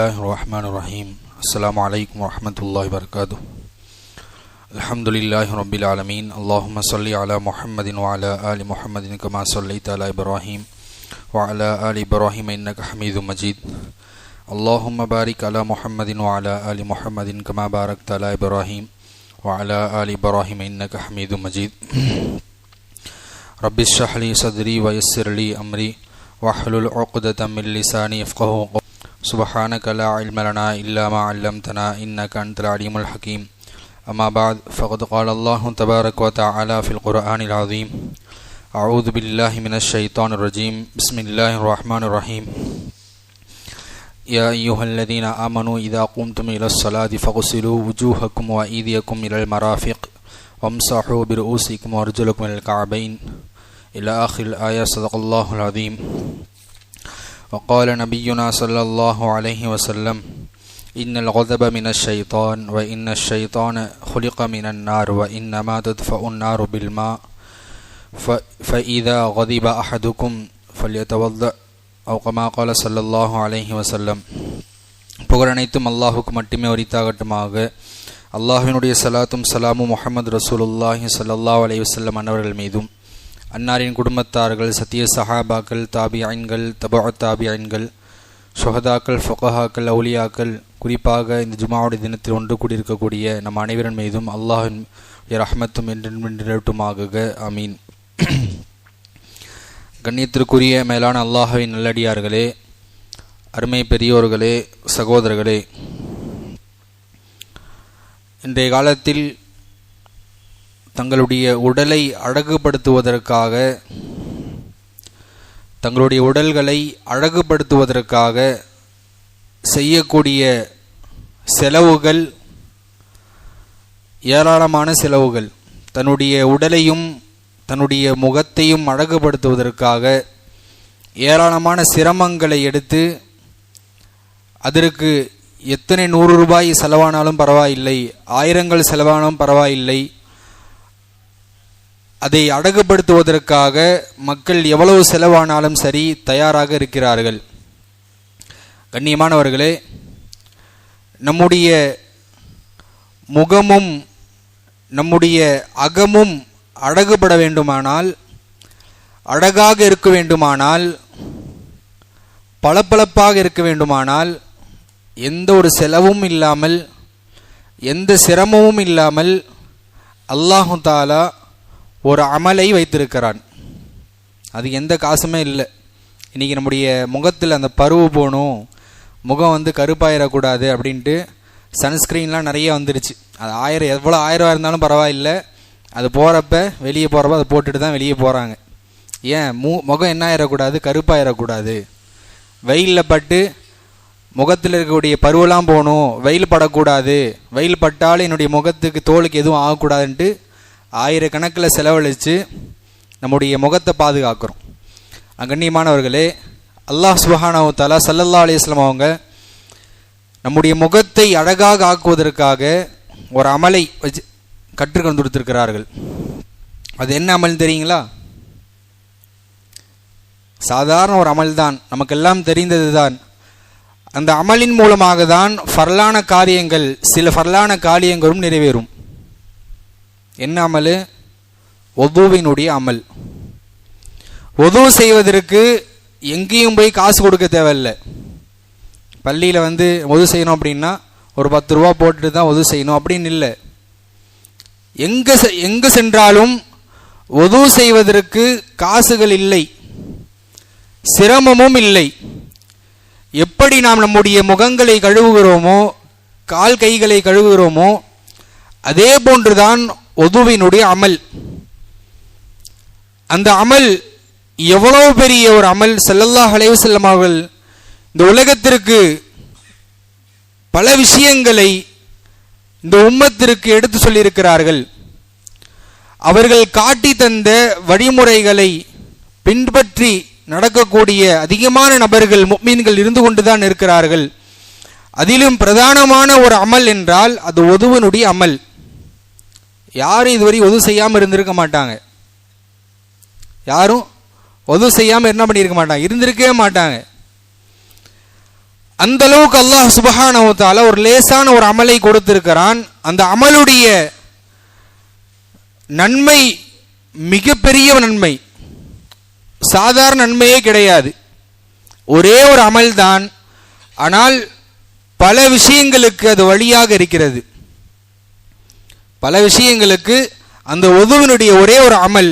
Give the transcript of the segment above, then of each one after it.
الله الرحمن الرحيم السلام عليكم ورحمة الله وبركاته الحمد لله رب العالمين اللهم صل على محمد وعلى آل محمد كما صليت على إبراهيم وعلى آل إبراهيم إنك حميد مجيد اللهم بارك على محمد وعلى آل محمد كما باركت على إبراهيم وعلى آل إبراهيم إنك حميد مجيد رب اشرح لي صدري ويسر لي أمري واحلل عقدة من لساني يفقه سبحانك لا علم لنا إلا ما علمتنا إنك أنت العليم الحكيم. أما بعد فقد قال الله تبارك وتعالى في القرآن العظيم أعوذ بالله من الشيطان الرجيم. بسم الله الرحمن الرحيم. يا أيها الذين آمنوا إذا قمتم إلى الصلاة فاغسلوا وجوهكم وأيديكم إلى المرافق وامسحوا برؤوسكم وأرجلكم إلى الكعبين. إلى آخر الآية صدق الله العظيم. وقال نبينا صلى الله عليه وسلم إن الغضب من الشيطان وإن الشيطان خلق من النار وإنما تدفع النار بالماء ف- فإذا غضب أحدكم فليتوضأ أو كما قال صلى الله عليه وسلم புகழனைத்தும் அல்லாஹுக்கு மட்டுமே உரித்தாகட்டுமாக அல்லாஹினுடைய சலாத்தும் சலாமும் முஹம்மது ரசூலுல்லாஹி ஸல்லல்லாஹு அலைஹி வஸல்லம் அன்னவர்கள் மீதும் அன்னாரின் குடும்பத்தார்கள் சத்திய சஹாபாக்கள் தாபியன்கள் தபா தாபியன்கள் சுஹதாக்கள் ஃபொகஹாக்கள் அவுலியாக்கள் குறிப்பாக இந்த ஜுமாவுடைய தினத்தில் ஒன்று கூடியிருக்கக்கூடிய நம் அனைவரின் மீதும் அல்லாஹின் ரஹமத்தும் என்றென்றுமாக அமீன் கண்ணியத்திற்குரிய மேலான அல்லாஹவின் நல்லடியார்களே அருமை பெரியோர்களே சகோதரர்களே இன்றைய காலத்தில் தங்களுடைய உடலை அழகுபடுத்துவதற்காக தங்களுடைய உடல்களை அழகுபடுத்துவதற்காக செய்யக்கூடிய செலவுகள் ஏராளமான செலவுகள். தன்னுடைய உடலையும் தன்னுடைய முகத்தையும் அழகுபடுத்துவதற்காக ஏராளமான சிரமங்களை எடுத்து அதற்கு எத்தனை நூறு ரூபாய் செலவானாலும் பரவாயில்லை ஆயிரங்கள் செலவானாலும் பரவாயில்லை அதை அடகுபடுத்துவதற்காக மக்கள் எவ்வளவு செலவானாலும் சரி தயாராக இருக்கிறார்கள். கண்ணியமானவர்களே நம்முடைய முகமும் நம்முடைய அகமும் அடகுபட வேண்டுமானால் அழகாக இருக்க வேண்டுமானால் பளபளப்பாக இருக்க வேண்டுமானால் எந்த ஒரு செலவும் இல்லாமல் எந்த சிரமமும் இல்லாமல் அல்லாஹு தாலா ஒரு அமலை வைத்திருக்கிறான். அது எந்த காசுமே இல்லை. இன்றைக்கி நம்முடைய முகத்தில் அந்த பருவு போகணும். முகம் வந்து கருப்பாயிடக்கூடாது அப்படின்ட்டு சன்ஸ்க்ரீன்லாம் நிறைய வந்துருச்சு. அது ஆயிரம் எவ்வளோ ஆயிரம் இருந்தாலும் பரவாயில்லை. அது போகிறப்ப வெளியே போகிறப்ப அதை போட்டுட்டு தான் வெளியே போகிறாங்க ஏன்? மு முகம் என்ன ஆயிடக்கூடாது கருப்பாயிடக்கூடாது வெயிலில் பட்டு முகத்தில் இருக்கக்கூடிய பருவெல்லாம் போகணும். வெயில் படக்கூடாது. வெயில் பட்டாலும் என்னுடைய முகத்துக்கு தோலுக்கு எதுவும் ஆகக்கூடாதுன்ட்டு ஆயிரக்கணக்கில் செலவழித்து நம்முடைய முகத்தை பாதுகாக்கிறோம். கண்ணியமானவர்களே அல்லாஹ் சுபஹானவு தாலா சல்லல்லா அலிஸ்லாம் அவங்க நம்முடைய முகத்தை அழகாக ஆக்குவதற்காக ஒரு அமலை வச்சு கற்றுக்கொண்டு கொடுத்துருக்கிறார்கள். அது என்ன அமல் தெரியுங்களா? சாதாரண ஒரு அமல் தான். நமக்கெல்லாம் தெரிந்தது தான். அந்த அமலின் மூலமாக தான் ஃபர்லான காரியங்கள் சில ஃபர்லான காரியங்களும் நிறைவேறும். என்ன அமல்? ஒதுவினுடைய அமல். ஒது செய்வதற்கு எங்கேயும் போய் காசு கொடுக்க தேவையில்லை. பள்ளியில் வந்து ஒது செய்யணும் அப்படின்னா ஒரு பத்து ரூபா போட்டுட்டு தான் ஒது செய்யணும் அப்படின்னு இல்லை. எங்கே எங்கே சென்றாலும் ஒது செய்வதற்கு காசுகள் இல்லை. சிரமமும் இல்லை. எப்படி நாம் நம்முடைய முகங்களை கழுவுகிறோமோ கால் கைகளை கழுவுகிறோமோ அதே போன்றுதான் ஒதுவினுடைய அமல். அந்த அமல் எவ்வளவு பெரிய ஒரு அமல்? செல்லல்லாஹ் அலைவசல்லம் அவர்கள் இந்த உலகத்திற்கு பல விஷயங்களை இந்த உம்மத்திற்கு எடுத்து சொல்லியிருக்கிறார்கள். அவர்கள் காட்டி தந்த வழிமுறைகளை பின்பற்றி நடக்கக்கூடிய அதிகமான நபர்கள் முக்மீன்கள் இருந்து கொண்டுதான் இருக்கிறார்கள். அதிலும் பிரதானமான ஒரு அமல் என்றால் அது ஒதுவனுடைய அமல். யாரும் இதுவரையும் ஒது செய்யாமல் இருந்திருக்க மாட்டாங்க. யாரும் ஒது செய்யாமல் என்ன பண்ணியிருக்க மாட்டாங்க? இருந்திருக்கவே மாட்டாங்க. அந்த அளவுக்கு அல்லாஹ் சுபஹானவத்தால ஒரு லேசான ஒரு அமலை கொடுத்திருக்கிறான். அந்த அமலுடைய நன்மை மிகப்பெரிய நன்மை. சாதாரண நன்மையே கிடையாது. ஒரே ஒரு அமல்தான். ஆனால் பல விஷயங்களுக்கு அது வழியாக இருக்கிறது. பல விஷயங்களுக்கு அந்த ஒதுவினுடைய ஒரே ஒரு அமல்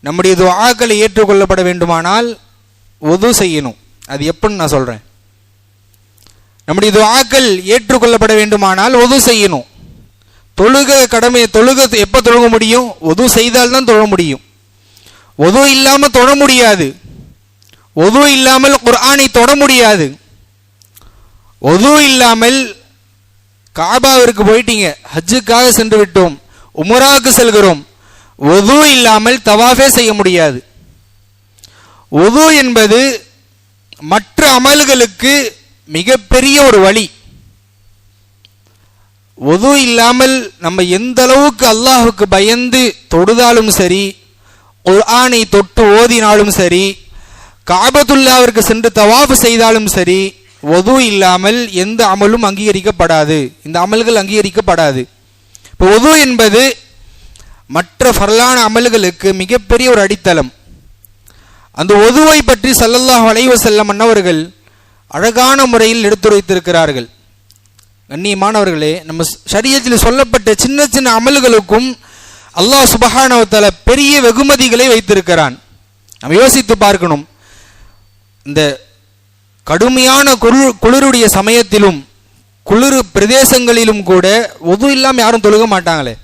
நம்முடைய துவாக்களை ஏற்றுக்கொள்ளப்பட வேண்டுமானால் ஒது செய்யணும். அது எப்படின்னு நான் சொல்கிறேன் நம்முடைய துவாக்கள் ஏற்றுக்கொள்ளப்பட வேண்டுமானால் ஒது செய்யணும். தொழுக கடமை தொழுக எப்போ தொழுக முடியும்? ஒது செய்தால்தான் தொழ முடியும். ஒது இல்லாமல் தொழ முடியாது. ஒது இல்லாமல் குர்ஆனை தொட முடியாது. ஒது இல்லாமல் காபாவிற்கு போயிட்டீங்க. ஹஜ்ஜுக்காக சென்று விட்டோம் உமராவுக்கு செல்கிறோம். ஒது இல்லாமல் தவாஃபே செய்ய முடியாது. ஒது என்பது மற்ற அமல்களுக்கு மிகப்பெரிய ஒரு வழி. ஒது இல்லாமல் நம்ம எந்த அளவுக்கு அல்லாஹுக்கு பயந்து தொடுதாலும் சரி ஆணை தொட்டு ஓதினாலும் சரி காபத்துல்லாவிற்கு சென்று தவாஃபு செய்தாலும் சரி ஒது இல்லாமல் எந்த அமலும் அங்கீகரிக்கப்படாது. இந்த அமல்கள் அங்கீகரிக்கப்படாது. இப்போ ஒது என்பது மற்ற பரலான அமல்களுக்கு மிகப்பெரிய ஒரு அடித்தளம். அந்த ஒதுவை பற்றி சல்லல்லாஹ் வளைவு செல்லம் அன்னவர்கள் அழகான முறையில் எடுத்துரைத்திருக்கிறார்கள். கண்ணியமானவர்களே நம்ம சரியத்தில் சொல்லப்பட்ட சின்ன சின்ன அமல்களுக்கும் அல்லாஹ் சுபஹானவத்தால பெரிய வெகுமதிகளை வைத்திருக்கிறான். நம்ம யோசித்து பார்க்கணும். இந்த கடுமையான குளிர் குளிருடைய சமயத்திலும் குளிர் பிரதேசங்களிலும் கூட ஒது இல்லாமல் யாரும் தொழுக மாட்டாங்களே.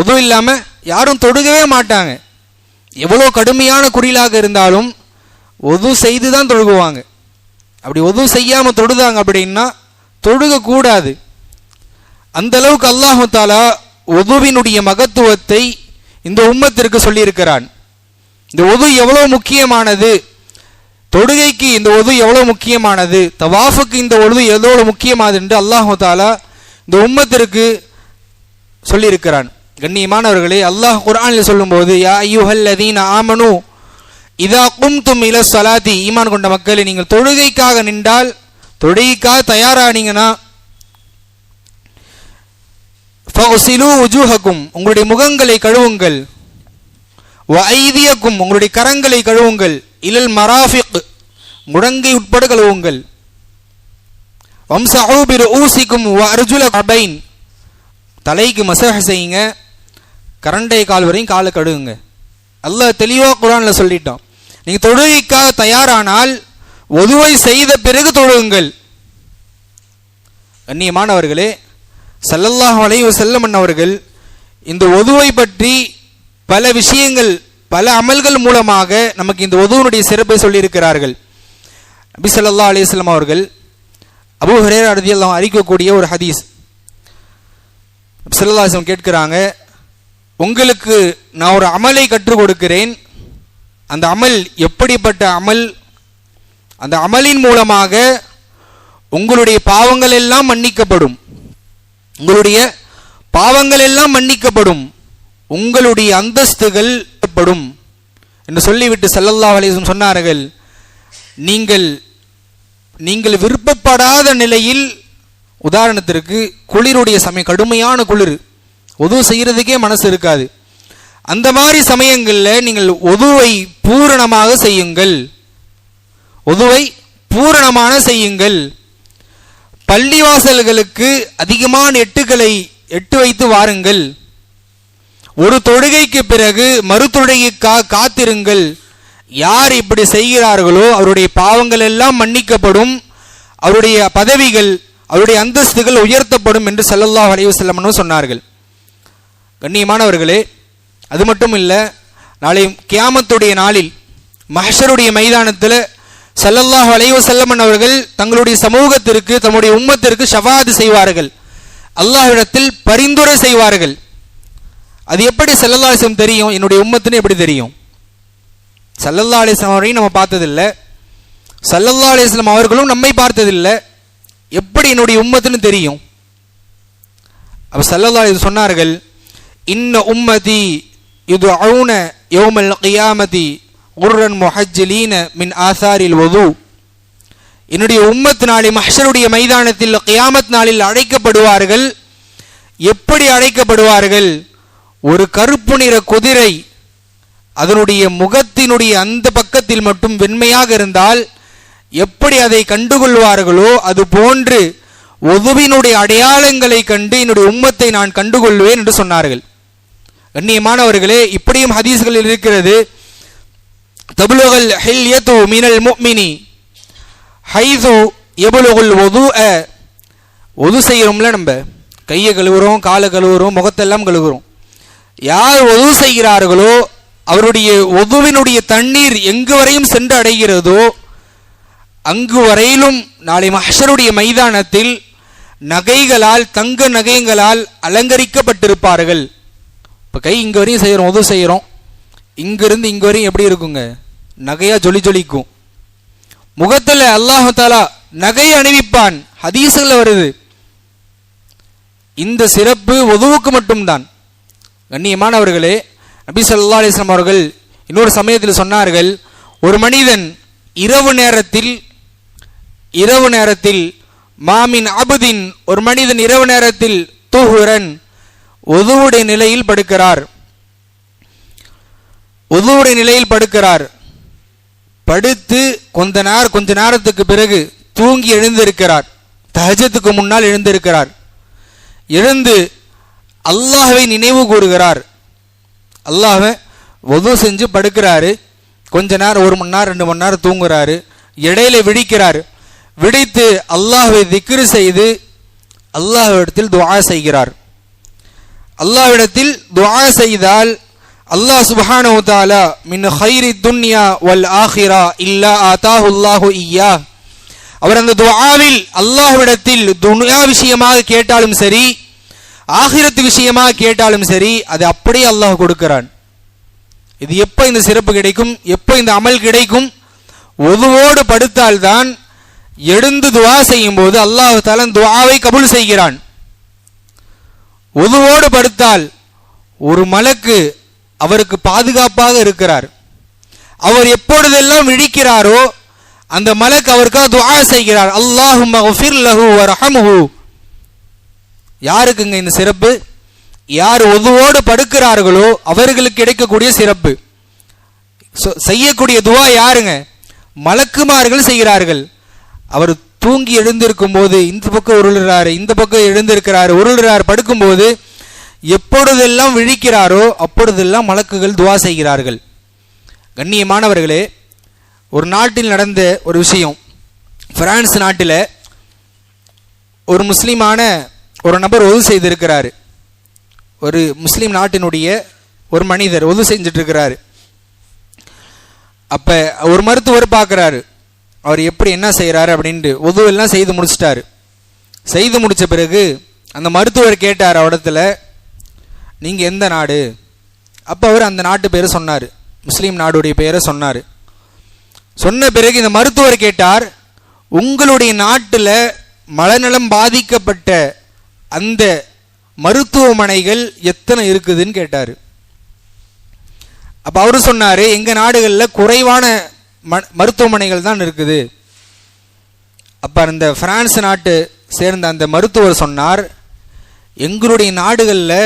ஒது இல்லாமல் யாரும் தொழுகவே மாட்டாங்க. எவ்வளோ கடுமையான குறிலாக இருந்தாலும் ஒது செய்து தான் தொழுகுவாங்க. அப்படி ஒது செய்யாமல் தொழுதாங்க அப்படின்னா தொழுக கூடாது. அந்த அளவுக்கு அல்லாஹு தாலா ஒதுவினுடைய மகத்துவத்தை இந்த உம்மத்திற்கு சொல்லியிருக்கிறான். இந்த ஒது எவ்வளோ முக்கியமானது? தொடுகைக்கு இந்த ஒது எவ்வளோ முக்கியமானது? தவாஃபுக்கு இந்த ஒது எவ்வளோ முக்கியமானது என்று அல்லாஹு தாலா இந்த உம்மத்திற்கு சொல்லியிருக்கிறான். கண்ணியமானவர்களே அல்லாஹ் குரானில் சொல்லும்போது யா ஐயுஹல்லதீன ஆமனு இதா கும்தும் இல சலாதி ஈமான் கொண்ட மக்களை நீங்கள் தொழுகைக்காக நின்றால் தொழுகைக்காக தயாரானீங்கன்னா உஜூஹக்கும் உங்களுடைய முகங்களை கழுவுங்கள். ஐதியக்கும் உங்களுடைய கரங்களை கழுவுங்கள். இலல் மராஃபிக். முடங்கை உட்பட கழுவுங்கள். வம்சஹூபிர் ஊசிக்கும் அர்ஜுல அபைன் தலைக்கு மசஹ செய்யுங்க. கரண்டை கால் வரையும் காலை கழுவுங்க. அல்லாஹ் தெளிவாக குரானில் சொல்லிட்டோம் நீங்கள் தொழுகைக்காக தயாரானால் ஒதுவை செய்த பிறகு தொழுகுங்கள் கண்ணியமானவர்களே சல்லல்லாஹ் வலைவு செல்லமன் அவர்கள் இந்த ஒதுவை பற்றி பல விஷயங்கள் பல அமல்கள் மூலமாக நமக்கு இந்த உதவுனுடைய சிறப்பை சொல்லியிருக்கிறார்கள். நபி சொல்லா அலிஸ்லாம் அவர்கள் அபு ஹரேர் அறுதியெல்லாம் அறிக்கக்கூடிய ஒரு ஹதீஸ். சல்லாஹம் கேட்கிறாங்க உங்களுக்கு நான் ஒரு அமலை கற்றுக் கொடுக்கிறேன். அந்த அமல் எப்படிப்பட்ட அமல்? அந்த அமலின் மூலமாக உங்களுடைய பாவங்கள் எல்லாம் மன்னிக்கப்படும். உங்களுடைய பாவங்கள் எல்லாம் மன்னிக்கப்படும். உங்களுடைய அந்தஸ்துகள் படும் என்று சொல்லிவிட்டு சல்லல்லா அலிசம் சொன்னார்கள் நீங்கள் நீங்கள் விருப்பப்படாத நிலையில் உதாரணத்திற்கு குளிருடைய சமயம் கடுமையான குளிர் உதவு செய்கிறதுக்கே மனசு இருக்காது. அந்த மாதிரி சமயங்களில் நீங்கள் ஒதுவை பூரணமாக செய்யுங்கள். உதுவை பூரணமான செய்யுங்கள். பள்ளிவாசல்களுக்கு அதிகமான எட்டுகளை எட்டு வைத்து வாருங்கள். ஒரு தொழுகைக்கு பிறகு மறு தொழுகைக்காக காத்திருங்கள். யார் இப்படி செய்கிறார்களோ அவருடைய பாவங்கள் எல்லாம் மன்னிக்கப்படும். அவருடைய பதவிகள் அவருடைய அந்தஸ்துகள் உயர்த்தப்படும் என்று சல்லல்லா அலைவசல்லம்னு சொன்னார்கள். கண்ணியமானவர்களே அது மட்டும் இல்லை நாளை கியாமத்துடைய நாளில் மஹஷருடைய மைதானத்தில் சல்லல்லாஹ் வளைவு செல்லமன் அவர்கள் தங்களுடைய சமூகத்திற்கு தம்முடைய உம்மத்திற்கு ஷவாது செய்வார்கள். அல்லாஹிடத்தில் பரிந்துரை செய்வார்கள். அது எப்படி சல்லல்லா தெரியும்? என்னுடைய உம்மத்துன்னு எப்படி தெரியும்? சல்லல்லா அலிஸ்லாம் அவரையும் நம்ம பார்த்ததில்லை. சல்லல்லா அலிஸ்லாம் அவர்களும் நம்மை பார்த்ததில்லை. எப்படி என்னுடைய உம்மத்துன்னு தெரியும்? அப்போ சல்லல்லா சொன்னார்கள் இன்ன உம்மதி இது அவுன யோமல் கியாமதி உர்ரன் முஹஜ்ஜலீன மின் ஆசாரில் ஒது என்னுடைய உம்மத் நாளில் மஹருடைய மைதானத்தில் கியாமத் நாளில் அழைக்கப்படுவார்கள். எப்படி அழைக்கப்படுவார்கள்? ஒரு கருப்பு நிற குதிரை அதனுடைய முகத்தினுடைய அந்த பக்கத்தில் மட்டும் வெண்மையாக இருந்தால் எப்படி அதை கண்டுகொள்வார்களோ அது போன்று ஒதுவினுடைய அடையாளங்களை கண்டு என்னுடைய உம்மத்தை நான் கண்டுகொள்வேன் என்று சொன்னார்கள். கண்ணியமானவர்களே இப்படியும் ஹதீஸ்களில் இருக்கிறது. தபுலுகல் யது மினல் முக்மினி ஹைது எபுலுகுல் ஒது ஒது செய்கிறோம்ல நம்ம. கையை கழுவுறோம் காலை கழுவுறோம் முகத்தெல்லாம் கழுவுறோம். யார் உதவு செய்கிறார்களோ அவருடைய உதவினுடைய தண்ணீர் எங்கு வரையும் சென்று அடைகிறதோ அங்கு வரையிலும் நாளை மஹருடைய மைதானத்தில் நகைகளால் தங்க நகைங்களால் அலங்கரிக்கப்பட்டிருப்பார்கள். இப்போ கை இங்கே வரையும் செய்கிறோம் உதவு செய்கிறோம் இங்கிருந்து இங்கே வரையும் எப்படி இருக்குங்க? நகையாக ஜொலி ஜொலிக்கும். முகத்தில் அல்லாஹாலா நகை அணிவிப்பான். ஹதீஸ்ல வருது. இந்த சிறப்பு உதவுக்கு மட்டும்தான். கண்ணியமானவர்களே நபி ஸல்லல்லாஹு அவர்கள் இன்னொரு சமயத்தில் சொன்னார்கள் ஒரு மனிதன் இரவு நேரத்தில் இரவு நேரத்தில் மாமின் அபுதின் ஒரு மனிதன் இரவு நேரத்தில் துஹுரன் ஒதுவுடைய நிலையில் படுக்கிறார். ஒதுவுடைய நிலையில் படுக்கிறார். படுத்து கொஞ்ச நேரம் கொஞ்ச நேரத்துக்கு பிறகு தூங்கி எழுந்திருக்கிறார். தஹஜத்துக்கு முன்னால் எழுந்திருக்கிறார். எழுந்து அல்லாஹவை நினைவு கூறுகிறார். அல்லாஹ ஒது செஞ்சு படுக்கிறாரு. கொஞ்ச நேரம் ஒரு மணி நேரம் ரெண்டு மணி நேரம் தூங்குறாரு. இடையில விழிக்கிறார் விழித்து அல்லாஹை திக்ரு செய்து அல்லாஹ்விடத்தில் துவா செய்கிறார். அல்லாஹ்விடத்தில் துவா செய்தால் அல்லாஹ் சுப்ஹானஹு தஆலா மின் ஹைரி துன்யா வல் ஆஹிரா இல்லா ஆதாஹு அல்லாஹு இய்யா அவர் அந்த துவாவில் அல்லாஹ்விடத்தில் துன்யா விஷயமாக கேட்டாலும் சரி ஆகிரத்து விஷயமாக கேட்டாலும் சரி அது அப்படியே அல்லாஹ் கொடுக்கிறான். இது எப்போ இந்த சிறப்பு கிடைக்கும் எப்போ இந்த அமல் கிடைக்கும் ஒதுவோடு படுத்தால்தான் எழுந்து துவா செய்யும் போது அல்லாஹ் தலன் துவாவை கபுல் செய்கிறான். ஒதுவோடு படுத்தால் ஒரு மலக்கு அவருக்கு பாதுகாப்பாக இருக்கிறார். அவர் எப்பொழுதெல்லாம் விழிக்கிறாரோ அந்த மலக்கு அவருக்காக துவா செய்கிறார். அல்லாஹு மஃபிர் லஹு வரஹமுஹு. யாருக்குங்க இந்த சிறப்பு? யார் ஒதுவோடு படுக்கிறார்களோ அவர்களுக்கு கிடைக்கக்கூடிய சிறப்பு. செய்யக்கூடிய துவா யாருங்க? மலக்குமார்கள் செய்கிறார்கள். அவர் தூங்கி எழுந்திருக்கும் போது இந்த பக்கம் உருளுறாரு இந்த பக்கம் எழுந்திருக்கிறாரு உருளுறாரு. படுக்கும்போது எப்பொழுதெல்லாம் விழிக்கிறாரோ அப்பொழுதெல்லாம் மலக்குகள் துவா செய்கிறார்கள். கண்ணியமானவர்களே ஒரு நாட்டில் நடந்த ஒரு விஷயம். பிரான்ஸ் நாட்டில் ஒரு முஸ்லீமான ஒரு நபர் ஒது செய்திருக்கிறாரு. ஒரு முஸ்லீம் நாட்டினுடைய ஒரு மனிதர் ஒது செஞ்சிட்ருக்கிறாரு அப்போ ஒரு மருத்துவர் பார்க்குறாரு. அவர் எப்படி என்ன செய்கிறாரு அப்படின்ட்டு ஒது எல்லாம் செய்து முடிச்சிட்டாரு. செய்து முடித்த பிறகு அந்த மருத்துவர் கேட்டார் அவடத்துல நீங்கள் எந்த நாடு? அப்போ அவர் அந்த நாட்டு பேரை சொன்னார். முஸ்லீம் நாடுடைய பேரை சொன்னார். சொன்ன பிறகு இந்த மருத்துவர் கேட்டார் உங்களுடைய நாட்டில் மனநலம் பாதிக்கப்பட்ட அந்த மருத்துவமனைகள் எத்தனை இருக்குதுன்னு கேட்டார். அப்போ அவரு சொன்னார் எங்கள் நாடுகளில் குறைவான ம மருத்துவமனைகள் தான் இருக்குது. அப்போ அந்த பிரான்ஸ் நாட்டு சேர்ந்த அந்த மருத்துவர் சொன்னார் எங்களுடைய நாடுகளில்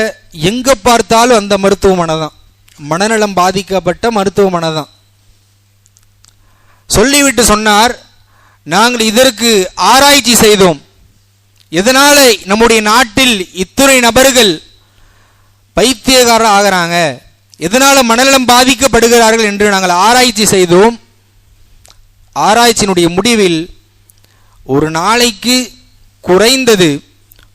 எங்கே பார்த்தாலும் அந்த மருத்துவமனை தான். மனநலம் பாதிக்கப்பட்ட மருத்துவமனை தான். சொல்லிவிட்டு சொன்னார் நாங்கள் இதற்கு ஆராய்ச்சி செய்தோம். எதனால நம்முடைய நாட்டில் இத்துறை நபர்கள் பைத்தியக்காரர் ஆகிறாங்க? எதனால மனநலம் பாதிக்கப்படுகிறார்கள் என்று நாங்கள் ஆராய்ச்சி செய்தோம். ஆராய்ச்சியினுடைய முடிவில் ஒரு நாளைக்கு குறைந்தது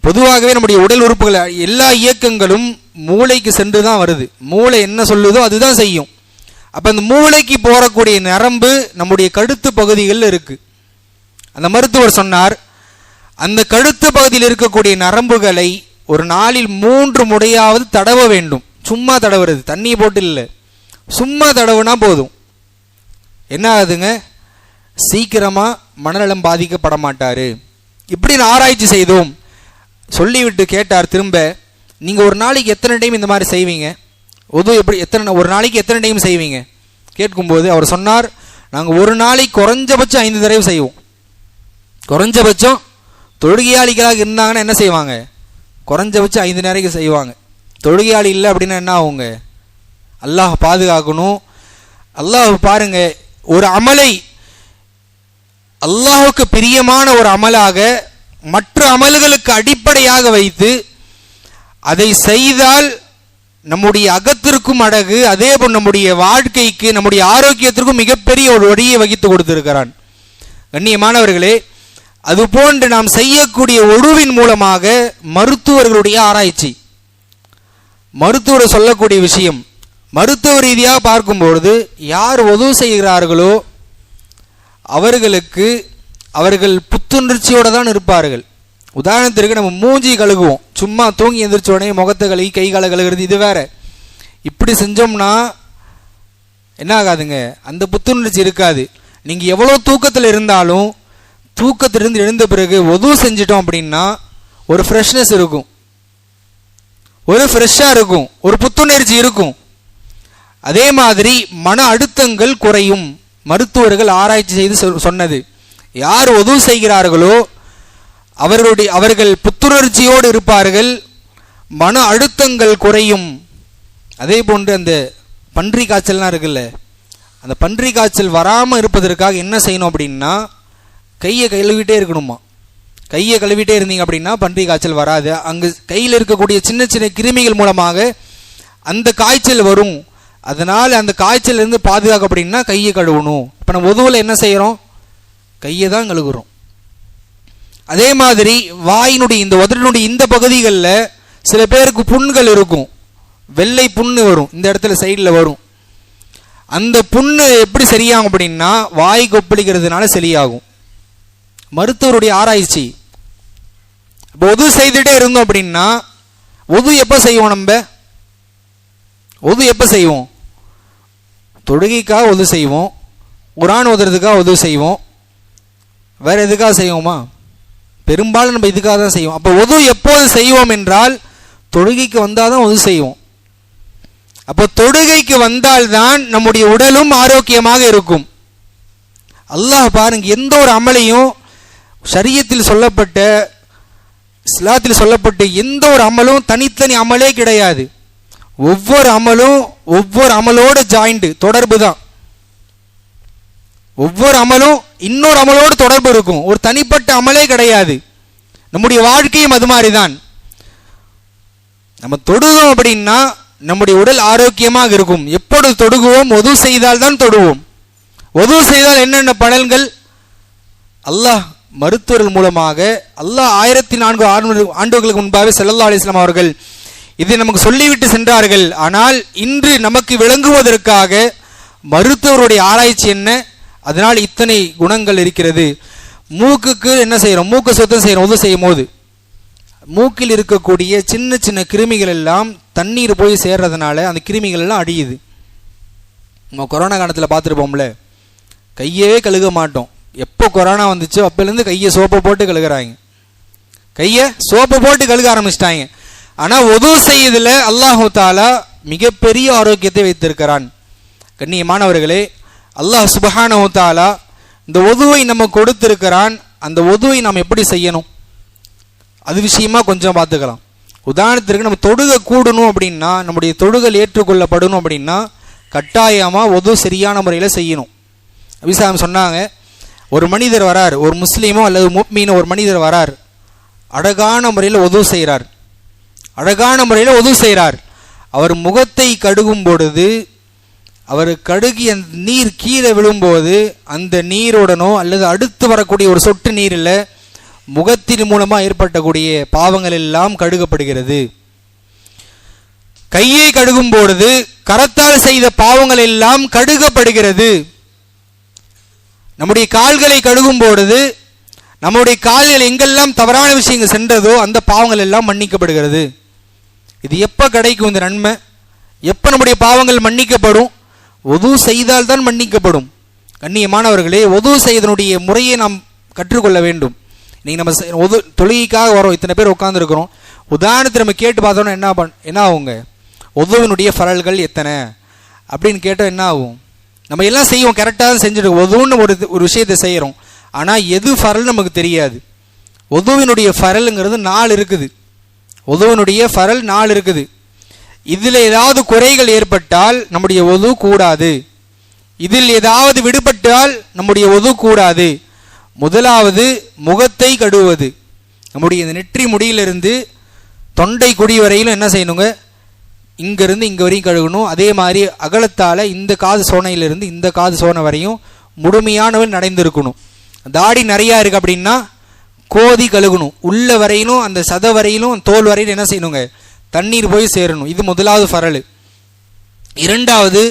பொதுவாகவே நம்முடைய உடல் உறுப்புகள் எல்லா இயக்கங்களும் மூளைக்கு சென்று தான் வருது. மூளை என்ன சொல்லுதோ அதுதான் செய்யும். அப்போ அந்த மூளைக்கு போகக்கூடிய நரம்பு நம்முடைய கழுத்து பகுதிகளில் இருக்குது அந்த மருத்துவர் சொன்னார் அந்த கழுத்து பகுதியில் இருக்கக்கூடிய நரம்புகளை ஒரு நாளில் மூன்று முறையாவது தடவ வேண்டும். சும்மா தடவுறது தண்ணியை போட்டு இல்லை. சும்மா தடவுனா போதும். என்ன ஆகுதுங்க? சீக்கிரமாக மனநலம் பாதிக்கப்பட மாட்டார். இப்படி நான் ஆராய்ச்சி செய்தோம். சொல்லிவிட்டு கேட்டார் திரும்ப நீங்கள் ஒரு நாளைக்கு எத்தனை டைம் இந்த மாதிரி செய்வீங்க? உது எப்படி எத்தனை ஒரு நாளைக்கு எத்தனை டைம் செய்வீங்க? கேட்கும்போது அவர் சொன்னார் நாங்கள் ஒரு நாளைக்கு குறைஞ்சபட்சம் ஐந்து தடவை செய்வோம். குறைஞ்சபட்சம் தொழுகையாளிகளாக இருந்தாங்கன்னா என்ன செய்வாங்க? குறைஞ்சபட்சம் ஐந்து நேரைக்கு செய்வாங்க. தொழுகையாளி இல்லை அப்படின்னா என்ன ஆகுங்க? அல்லாஹ் பாதுகாக்கணும். அல்லாஹ் பாருங்க ஒரு அமலை அல்லாஹுக்கு பிரியமான ஒரு அமலாக மற்ற அமல்களுக்கு அடிப்படையாக வைத்து அதை செய்தால் நம்முடைய அகத்திற்கும் அடகு அதே போல் நம்முடைய வாழ்க்கைக்கு நம்முடைய ஆரோக்கியத்திற்கும் மிகப்பெரிய ஒரு வழியை வகித்து கொடுத்திருக்கிறான். கண்ணியமானவர்களே அதுபோன்று நாம் செய்யக்கூடிய ஒழுவின் மூலமாக மருத்துவர்களுடைய ஆராய்ச்சி. மருத்துவர் சொல்லக்கூடிய விஷயம் மருத்துவ ரீதியாக பார்க்கும்பொழுது யார் உதவு செய்கிறார்களோ அவர்களுக்கு அவர்கள் புத்துணர்ச்சியோடு தான் இருப்பார்கள். உதாரணத்திற்கு நம்ம மூஞ்சி கழுகுவோம். சும்மா தூங்கி எந்திரிச்ச உடனே முகத்தை கழுகி கை காலை கழுகிறது இது வேற. இப்படி செஞ்சோம்னா என்ன ஆகாதுங்க? அந்த புத்துணர்ச்சி இருக்காது. நீங்கள் எவ்வளோ தூக்கத்தில் இருந்தாலும் தூக்கத்திலிருந்து எழுந்த பிறகு உதவு செஞ்சிட்டோம் அப்படின்னா ஒரு ஃப்ரெஷ்னஸ் இருக்கும். ஒரு ஃப்ரெஷ்ஷாக இருக்கும். ஒரு புத்துணர்ச்சி இருக்கும். அதே மாதிரி மன அழுத்தங்கள் குறையும். மருத்துவர்கள் ஆராய்ச்சி செய்து சொ- சொன்னது. யார் உதவு செய்கிறார்களோ அவர்களுடைய அவர்கள் புத்துணர்ச்சியோடு இருப்பார்கள். மன அழுத்தங்கள் குறையும். அதே போன்று அந்த பன்றி காய்ச்சல்லாம் இருக்குல்ல. அந்த பன்றி காய்ச்சல் வராமல் இருப்பதற்காக என்ன செய்யணும் அப்படின்னா கையை கழுவிட்டே இருக்கணுமா? கையை கழுவிட்டே இருந்தீங்க அப்படின்னா பன்றி காய்ச்சல் வராது. அங்கு கையில் இருக்கக்கூடிய சின்ன சின்ன கிருமிகள் மூலமாக அந்த காய்ச்சல் வரும். அதனால் அந்த காய்ச்சல் இருந்து பாதுகாக்க அப்படின்னா கையை கழுவணும். இப்போ நம்ம உதவுல என்ன செய்கிறோம் கையை தான் கழுகுறோம் அதே மாதிரி வாயினுடைய இந்த உதடினுடைய இந்த பகுதிகளில் சில பேருக்கு புண்கள் இருக்கும். வெள்ளை புண்ணு வரும். இந்த இடத்துல சைடில் வரும். அந்த புண்ணு எப்படி சரியாகும் அப்படின்னா வாய் கொப்பளிக்கிறதுனால சரியாகும். மருத்துவருடைய ஆராய்ச்சி. இப்போ உது செய்துட்டே இருந்தோம் அப்படின்னா உது எப்போ செய்வோம் நம்ம? உது எப்போ செய்வோம்? தொழுகைக்காக உது செய்வோம். குரான் ஓதுறதுக்காக உதவு செய்வோம். வேறு எதுக்காக செய்வோமா? பெரும்பாலும் நம்ம இதுக்காக தான் செய்வோம். அப்போ உது எப்போது செய்வோம் என்றால் தொழுகைக்கு வந்தால் தான் உது செய்வோம். அப்போ தொழுகைக்கு வந்தால்தான் நம்முடைய உடலும் ஆரோக்கியமாக இருக்கும். அல்லாஹ் பாருங்க எந்த ஒரு அமலையும் ஷரியத்தில் சொல்லப்பட்ட இஸ்லாத்தில் சொல்லப்பட்ட எந்த ஒரு அமலும் தனித்தனி அமலே கிடையாது. ஒவ்வொரு அமலும் ஒவ்வொரு அமலோடு ஜாயிண்ட் தொடர்பு தான். ஒவ்வொரு அமலும் இன்னொரு அமலோடு தொடர்பு இருக்கும். ஒரு தனிப்பட்ட அமலே கிடையாது. நம்முடைய வாழ்க்கையும் அது மாதிரி தான் நம்ம தொடுவோம் அப்படின்னா நம்முடைய உடல் ஆரோக்கியமாக இருக்கும். எப்பொழுது தொடுகுவோம் ஒது செய்தால் தான் தொடுவோம். ஒது செய்தால் என்னென்ன பலன்கள்? அல்லாஹ் மருத்துவர்கள் மூலமாக அல்லாஹ் ஆயிரத்தி நான்கு ஆண்டுகளுக்கு முன்பாக செல்லல்லா அலிஸ்லாம் அவர்கள் இதை நமக்கு சொல்லிவிட்டு சென்றார்கள். ஆனால் இன்று நமக்கு விளங்குவதற்காக மருத்துவருடைய ஆராய்ச்சி என்ன? அதனால் இத்தனை குணங்கள் இருக்கிறது. மூக்குக்கு என்ன செய்கிறோம் மூக்கு சுத்தம் செய்கிறோம் உதவி செய்யும் போது மூக்கில் இருக்கக்கூடிய சின்ன சின்ன கிருமிகள் எல்லாம் தண்ணீர் போய் சேர்றதுனால அந்த கிருமிகள் எல்லாம் அடியுது நம்ம கொரோனா காலத்தில் பார்த்துருப்போம்ல. கையவே கழுக மாட்டோம். எப்போ கொரோனா வந்துச்சோ அப்போலேருந்து கையை சோப்பை போட்டு கழுகிறாங்க. கையை சோப்பை போட்டு கழுக ஆரம்பிச்சிட்டாங்க. ஆனால் உதவு செய்யதில் அல்லாஹு தாலா மிகப்பெரிய ஆரோக்கியத்தை வைத்திருக்கிறான். கண்ணியமானவர்களே அல்லாஹ் சுபஹானஹு தாலா இந்த உதுவை நம்ம கொடுத்திருக்கிறான். அந்த உதுவை நாம் எப்படி செய்யணும்? அது விஷயமா கொஞ்சம் பார்த்துக்கலாம். உதாரணத்திற்கு நம்ம தொடுகை கூடணும் அப்படின்னா நம்முடைய தொடுகள் ஏற்றுக்கொள்ளப்படணும் அப்படின்னா கட்டாயமாக உது சரியான முறையில் செய்யணும். அபிசாமி சொன்னாங்க ஒரு மனிதர் வரார் ஒரு முஸ்லீமோ அல்லது முக்மீனோ ஒரு மனிதர் வரார் அழகான முறையில் உதவு செய்கிறார் அழகான முறையில் உதவு செய்கிறார் அவர் முகத்தை கடுகும் பொழுது அவர் கடுகிய நீர் கீழே விழும்போது அந்த நீருடனோ அல்லது அடுத்து வரக்கூடிய ஒரு சொட்டு நீரில் முகத்தின் மூலமாக ஏற்பட்டக்கூடிய பாவங்கள் எல்லாம் கழுகப்படுகிறது கையை கடுகும் பொழுது கரத்தால் செய்த பாவங்கள் எல்லாம் கழுகப்படுகிறது நம்முடைய கால்களை கழுகும் பொழுது நம்முடைய கால்கள் எங்கெல்லாம் தவறான விஷயங்கள் சென்றதோ அந்த பாவங்கள் எல்லாம் மன்னிக்கப்படுகிறது. இது எப்போ கிடைக்கும் இந்த நன்மை? எப்போ நம்முடைய பாவங்கள் மன்னிக்கப்படும்? ஒது செய்தால் தான் மன்னிக்கப்படும். கண்ணியமானவர்களே ஒது செய்தனுடைய முறையை நாம் கற்றுக்கொள்ள வேண்டும். இன்றைக்கி நம்ம ஒது தொழுகைக்காக வரோம் இத்தனை பேர் உட்காந்துருக்குறோம் உதாரணத்தை நம்ம கேட்டு பார்த்தோன்னா என்ன பண் என்ன ஆகுங்க? ஒதுவினுடைய ஃபரல்கள் எத்தனை? அப்படின்னு கேட்டால் என்ன ஆகும்? நம்ம எல்லாம் செய்வோம் கரெக்டாக தான் செஞ்சுட்டு ஒதுன்னு ஒரு ஒரு விஷயத்தை செய்கிறோம் ஆனால் எது ஃபரல் நமக்கு தெரியாது. ஒதுவினுடைய ஃபரலுங்கிறது நாள் இருக்குது. ஒதுவனுடைய ஃபரல் நாள் இருக்குது. இதில் ஏதாவது குறைகள் ஏற்பட்டால் நம்முடைய ஒது கூடாது. இதில் ஏதாவது விடுபட்டால் நம்முடைய ஒது கூடாது. முதலாவது முகத்தை கடுவது. நம்முடைய இந்த நெற்றி முடியிலிருந்து தொண்டை குடி வரையிலும் என்ன செய்யணுங்க? இங்கேருந்து இங்கே வரையும் கழுகணும் அதே மாதிரி அகலத்தால் இந்த காது சோனையிலிருந்து இந்த காது சோனை வரையும் முழுமையானவள் நடந்திருக்கணும். தாடி நிறையா இருக்குது அப்படின்னா கோதி கழுகணும். உள்ள வரையிலும் அந்த சத வரையிலும் தோல் வரையிலும் என்ன செய்யணுங்க? தண்ணீர் போய் சேரணும். இது முதலாவது ஃபரல். இரண்டாவது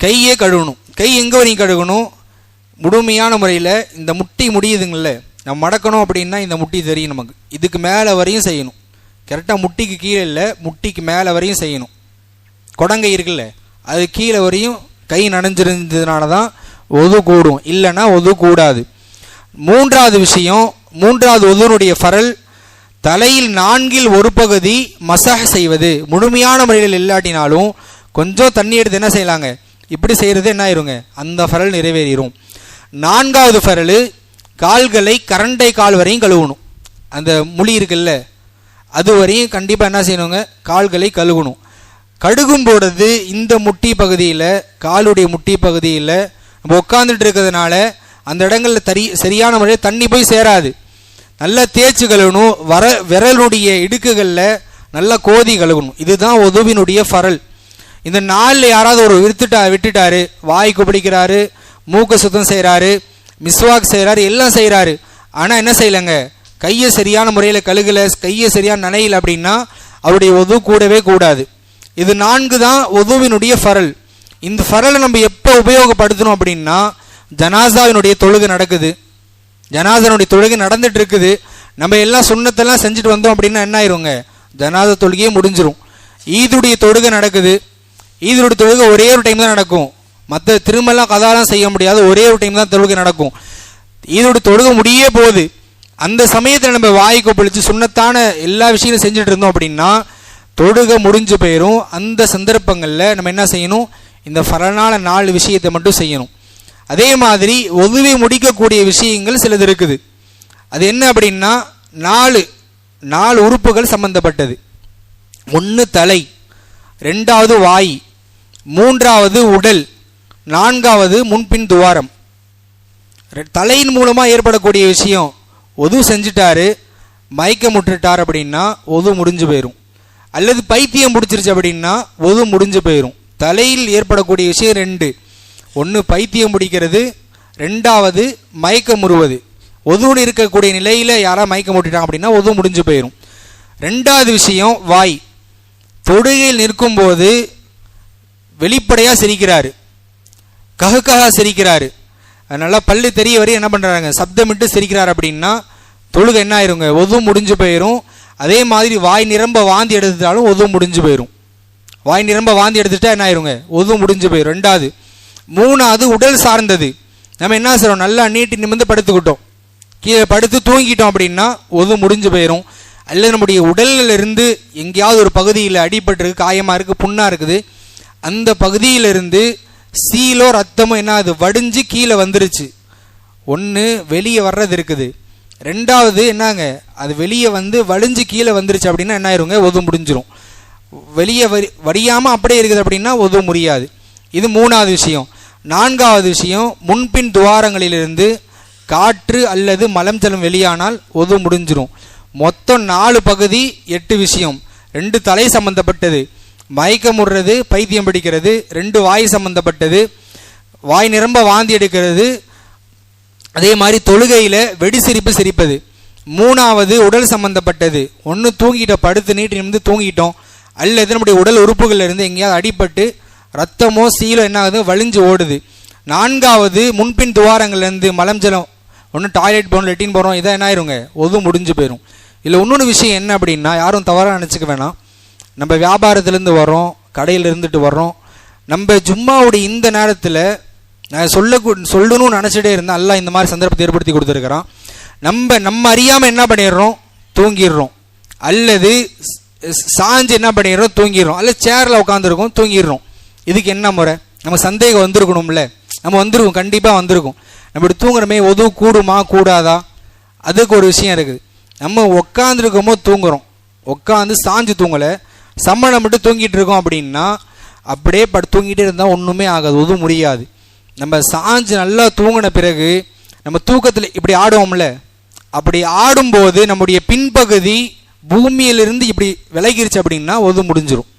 கையே கழுவணும். கை எங்கே வரையும் கழுகணும்? முழுமையான முறையில் இந்த முட்டி முடியுதுங்கள நம்ம மடக்கணும் அப்படின்னா இந்த முட்டி தெரியும் நமக்கு. இதுக்கு மேலே வரையும் செய்யணும். கரெக்டாக முட்டிக்கு கீழே இல்லை முட்டிக்கு மேலே வரையும் செய்யணும். கொடங்கை இருக்குல்ல அது கீழே வரையும் கை நனைஞ்சிருந்ததுனால தான் ஒது கூடும். இல்லைன்னா ஒது கூடாது. மூன்றாவது விஷயம் மூன்றாவது ஒதுனுடைய ஃபரல் தலையில் நான்கில் ஒரு பகுதி மசாஜ் செய்வது. முழுமையான முறையில் இல்லாட்டினாலும் கொஞ்சம் தண்ணி எடுத்து என்ன செய்யலாங்க? இப்படி செய்கிறது என்ன ஆயிருங்க? அந்த ஃபரல் நிறைவேறிடும் நான்காவது ஃபரல் கால்களை கரண்டை கால் வரையும் கழுவணும். அந்த முழி இருக்குல்ல அது வரையும் கண்டிப்பாக என்ன செய்யணுங்க? கால்களை கழுகணும் கழுகும் போடுறது இந்த முட்டி பகுதியில் காலுடைய முட்டி பகுதியில் நம்ம உட்காந்துட்டு இருக்கிறதுனால அந்த இடங்களில் தறி சரியான முறையில் தண்ணி போய் சேராது. நல்லா தேய்ச்சி கழுவணும். வர விரலுடைய இடுக்குகளில் நல்லா கோதி கழுவணும். இதுதான் உதவினுடைய ஃபரல். இந்த நாளில் யாராவது ஒரு விருத்துட்டா விட்டுட்டாரு வாய் குப்பிடிக்கிறாரு மூக்கு சுத்தம் செய்கிறாரு மிஸ்வாக் செய்கிறாரு எல்லாம் செய்கிறாரு ஆனால் என்ன செய்யலைங்க? கையை சரியான முறையில் கழுகலை கையை சரியான நனையில் அப்படின்னா அவருடைய ஒது கூடவே கூடாது. இது நான்கு தான் ஒதுவினுடைய ஃபரல் இந்த ஃபரலை நம்ம எப்போ உபயோகப்படுத்தணும் அப்படின்னா ஜனாசாவினுடைய தொழுகை நடக்குது. ஜனாதனுடைய தொழுகை நடந்துட்டு இருக்குது. நம்ம எல்லாம் சுண்ணத்தெல்லாம் செஞ்சுட்டு வந்தோம் அப்படின்னா என்ன ஆயிருங்க? ஜனாத தொழுகையே முடிஞ்சிரும். ஈதுடைய தொழுகை நடக்குது. ஈதுடைய தொழுகை ஒரே ஒரு டைம் தான் நடக்கும். மற்ற திரும்பலாம் கதாலாம் செய்ய முடியாது ஒரே ஒரு டைம் தான் தொழுகை நடக்கும். ஈதுடைய தொழுகை முடியே போகுது. அந்த சமயத்தில் நம்ம வாய் கொப்பளித்து சுண்ணத்தான எல்லா விஷயங்களும் செஞ்சுட்டு இருந்தோம் அப்படின்னா தொழுக முடிஞ்சு போயிடும் அந்த சந்தர்ப்பங்களில் நம்ம என்ன செய்யணும்? இந்த ஃபலனான நாலு விஷயத்தை மட்டும் செய்யணும். அதே மாதிரி ஒதுவி முடிக்கக்கூடிய விஷயங்கள் சிலது இருக்குது. அது என்ன அப்படின்னா நாலு நாலு உறுப்புகள் சம்பந்தப்பட்டது. ஒன்று தலை ரெண்டாவது வாய் மூன்றாவது உடல் நான்காவது முன்பின் துவாரம். தலையின் மூலமாக ஏற்படக்கூடிய விஷயம் ஒது செஞ்சுட்டாரு மயக்கம் முட்டுட்டார் அப்படின்னா ஒது முடிஞ்சு போயிடும் அல்லது பைத்தியம் பிடிச்சிருச்சு அப்படின்னா ஒது முடிஞ்சு போயிடும் தலையில் ஏற்படக்கூடிய விஷயம் ரெண்டு. ஒன்று பைத்தியம் பிடிக்கிறது ரெண்டாவது மயக்கம் முறுவது. ஒதுன்னு இருக்கக்கூடிய நிலையில் யாராவது மயக்கம் முட்டிட்டாங்க அப்படின்னா ஒது முடிஞ்சு போயிடும் ரெண்டாவது விஷயம் வாய். தொடுகையில் நிற்கும்போது வெளிப்படையாக சிரிக்கிறாரு. கஹுக்கஹா சிரிக்கிறாரு. அதனால பல்லு தெரிய வரையும் என்ன பண்ணுறாங்க சப்தமிட்டு சிரிக்கிறார் அப்படின்னா தொழுகை என்ன ஆயிருங்க? ஒது முடிஞ்சு போயிடும் அதே மாதிரி வாய் நிரம்ப வாந்தி எடுத்துட்டாலும் ஒது முடிஞ்சு போயிடும் வாய் நிரம்ப வாந்தி எடுத்துட்டா என்ன ஆயிருங்க? ஒது முடிஞ்சு போயிடும் ரெண்டாவது மூணாவது உடல் சார்ந்தது. நம்ம என்ன செய்கிறோம் நல்லா நீட்டி நிமிர்ந்து படுத்துக்கிட்டோம். கீழே படுத்து தூங்கிட்டோம் அப்படின்னா ஒது முடிஞ்சு போயிடும் அல்லது நம்முடைய உடல்லிருந்து எங்கேயாவது ஒரு பகுதியில் அடிபட்டிருக்கு காயமாக இருக்குது புண்ணாக இருக்குது. அந்த பகுதியிலிருந்து சீலோ ரத்தமோ என்ன அது வடிஞ்சு கீழே வந்துருச்சு. ஒன்று வெளியே வர்றது இருக்குது. ரெண்டாவது என்னங்க? அது வெளியே வந்து வடிஞ்சு கீழே வந்துருச்சு அப்படின்னா என்ன ஆயிருங்க ஒது முடிஞ்சிரும். வெளியே வரி வடியாமல் அப்படியே இருக்குது அப்படின்னா ஒது முடியாது. இது மூணாவது விஷயம். நான்காவது விஷயம் முன்பின் துவாரங்களிலிருந்து காற்று அல்லது மலம் ஜலம் வெளியானால் ஒது முடிஞ்சிரும். மொத்தம் நாலு பகுதி எட்டு விஷயம். ரெண்டு தலை சம்பந்தப்பட்டது. மயக்கம் விடுறது பைத்தியம் பிடிக்கிறது ரெண்டு வாய் சம்பந்தப்பட்டது வாய் நிரம்ப வாந்தி எடுக்கிறது அதே மாதிரி தொழுகையில் வெடி சிரிப்பு சிரிப்பது. மூணாவது உடல் சம்பந்தப்பட்டது. ஒன்று தூங்கிட்டோம் படுத்து நீட்டி நிமிந்து தூங்கிட்டோம். அல்லது நம்முடைய உடல் உறுப்புகளில் இருந்து எங்கேயாவது அடிபட்டு ரத்தமோ சீலோ என்ன ஆகுது வலிஞ்சு ஓடுது. நான்காவது முன்பின் துவாரங்கள்லேருந்து மலம் ஜலம் ஒன்று டாய்லெட் போகணும் லெட்டின் போகிறோம் இதான் என்ன ஆயிருங்க? ஒதுவும் முடிஞ்சு போயிடும் இல்லை இன்னொன்று விஷயம் என்ன அப்படின்னா யாரும் தவறாக நினச்சிக்க வேணாம். நம்ம வியாபாரத்துலேருந்து வரோம் கடையில் இருந்துட்டு வர்றோம். நம்ம ஜும்மாவுடைய இந்த நேரத்தில் நான் சொல்ல சொல்லணும்னு நினச்சிட்டே இருந்தேன் எல்லாம் இந்த மாதிரி சந்தர்ப்பத்தை ஏற்படுத்தி கொடுத்துருக்குறான். நம்ம நம்ம அறியாமல் என்ன பண்ணிடுறோம்? தூங்கிடுறோம். அல்லது சாஞ்சு என்ன பண்ணிடுறோம்? தூங்கிடுறோம். அல்லது சேரில் உட்காந்துருக்கோம் தூங்கிடுறோம். இதுக்கு என்ன முறை? நம்ம சந்தேகம் வந்திருக்கணும்ல. நம்ம வந்திருக்கோம் கண்டிப்பாக வந்திருக்கும். நம்ம இப்படி தூங்குறமே ஒது கூடுமா கூடாதா? அதுக்கு ஒரு விஷயம் இருக்குது. நம்ம உட்காந்துருக்கோமோ தூங்குறோம். உட்காந்து சாஞ்சு தூங்கலை சம்மணம் மட்டும் தூங்கிட்டு இருக்கோம் அப்படின்னா அப்படியே படு தூங்கிட்டே இருந்தால் ஒன்றுமே ஆகாது ஒதுவும் முடியாது. நம்ம சாஞ்சு நல்லா தூங்கின பிறகு நம்ம தூக்கத்தில் இப்படி ஆடுவோம்ல அப்படி ஆடும்போது நம்முடைய பின்பகுதி பூமியிலிருந்து இப்படி விலகிருச்சு அப்படின்னா ஒது முடிஞ்சிடும்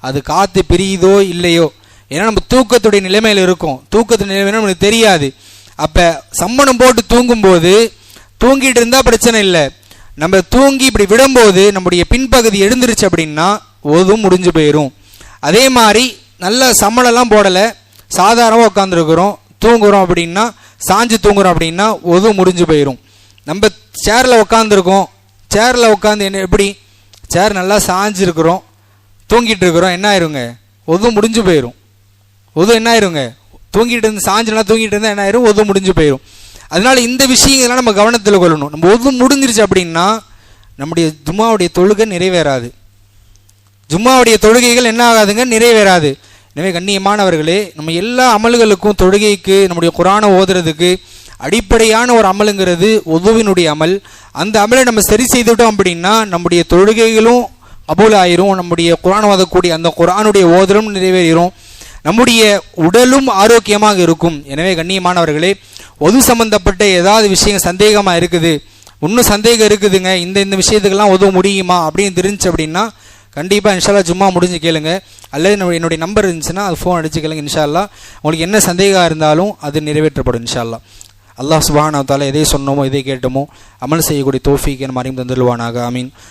அது காற்று பிரியுதோ இல்லையோ ஏன்னா நம்ம தூக்கத்துடைய நிலைமையில் இருக்கோம். தூக்கத்து நிலைமையில நமக்கு தெரியாது. அப்போ சம்மணம் போட்டு தூங்கும்போது தூங்கிட்டு இருந்தால் பிரச்சனை இல்லை. நம்ம தூங்கி இப்படி விடும்போது நம்முடைய பின்பகுதி எழுந்துருச்சு அப்படின்னா ஒதுவும் முடிஞ்சு போயிடும் அதே மாதிரி நல்ல சம்மளம்லாம் போடலை. சாதாரணமாக உட்காந்துருக்குறோம் தூங்குறோம் அப்படின்னா சாஞ்சு தூங்குறோம் அப்படின்னா ஒது முடிஞ்சு போயிடும் நம்ம சேரில் உட்காந்துருக்கோம் சேரில் உட்காந்து என்ன எப்படி? சேர் நல்லா சாஞ்சிருக்கிறோம். தூங்கிட்டு இருக்கிறோம் என்ன ஆயிருங்க? ஒது முடிஞ்சு போயிடும் ஒது என்ன ஆயிருங்க? தூங்கிட்டு இருந்து சாஞ்சு தூங்கிட்டு இருந்தால் என்ன ஆயிரும்? ஒது முடிஞ்சு போயிடும் அதனால இந்த விஷயங்கள்லாம் நம்ம கவனத்தில் கொள்ளணும். நம்ம ஒது முடிஞ்சிருச்சு அப்படின்னா நம்முடைய ஜும்மாவுடைய தொழுகை நிறைவேறாது. ஜும்மாவுடைய தொழுகைகள் என்ன ஆகாதுங்க? நிறைவேறாது. எனவே கண்ணியமானவர்களே நம்ம எல்லா அமல்களுக்கும் தொழுகைக்கு நம்முடைய குரானை ஓதுறதுக்கு அடிப்படையான ஒரு அமலுங்கிறது ஒதுவினுடைய அமல். அந்த அமலை நம்ம சரி செய்துட்டோம் அப்படின்னா நம்முடைய தொழுகைகளும் அபூல் ஆயிரும். நம்முடைய குரான் ஓதக்கூடிய அந்த குரானுடைய ஓதலும் நிறைவேறும் நம்முடைய உடலும் ஆரோக்கியமாக இருக்கும். எனவே கண்ணியமானவர்களே ஒது சம்பந்தப்பட்ட ஏதாவது விஷயம் சந்தேகமாக இருக்குது? இன்னும் சந்தேகம் இருக்குதுங்க. இந்த இந்த விஷயத்துக்கெல்லாம் உதவ முடியுமா அப்படின்னு தெரிஞ்சு அப்படின்னா கண்டிப்பாக இன்ஷால்லா ஜும்மா முடிஞ்சு கேளுங்க. அல்லது என்னுடைய நம்பர் இருந்துச்சுன்னா அது ஃபோன் அடிச்சு கேளுங்க இன்ஷால்லா உங்களுக்கு என்ன சந்தேகம் இருந்தாலும் அது நிறைவேற்றப்படும் இன்ஷால்லா அல்லாஹ் சுபானாவத்தால் எதை சொன்னோமோ எதை கேட்டோமோ அமல் செய்யக்கூடிய தோஃபிக்கு நம்ம அறிந்து தந்துடுவானாக ஆமீன்.